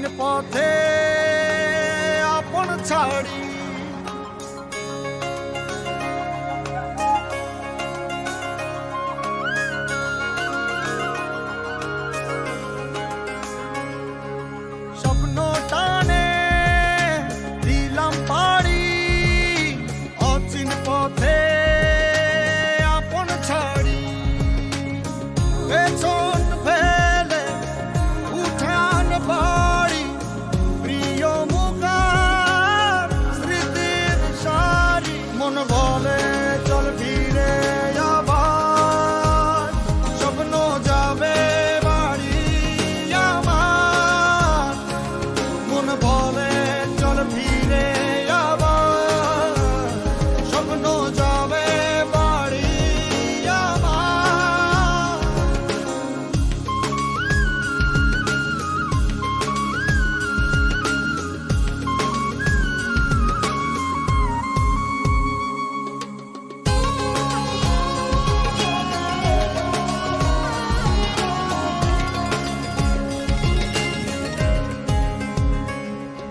অচিন পথে আপন ছাড়ি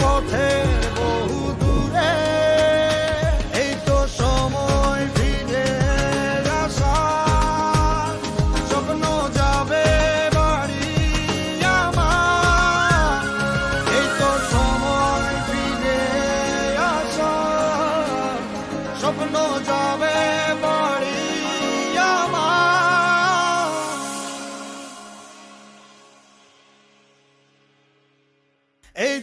পথের বহু দূরে, এই তো সময় ফিরে আসার স্বপ্ন যাবে বাড়ি আসার স্বপ্ন যাবে বাড়ি এই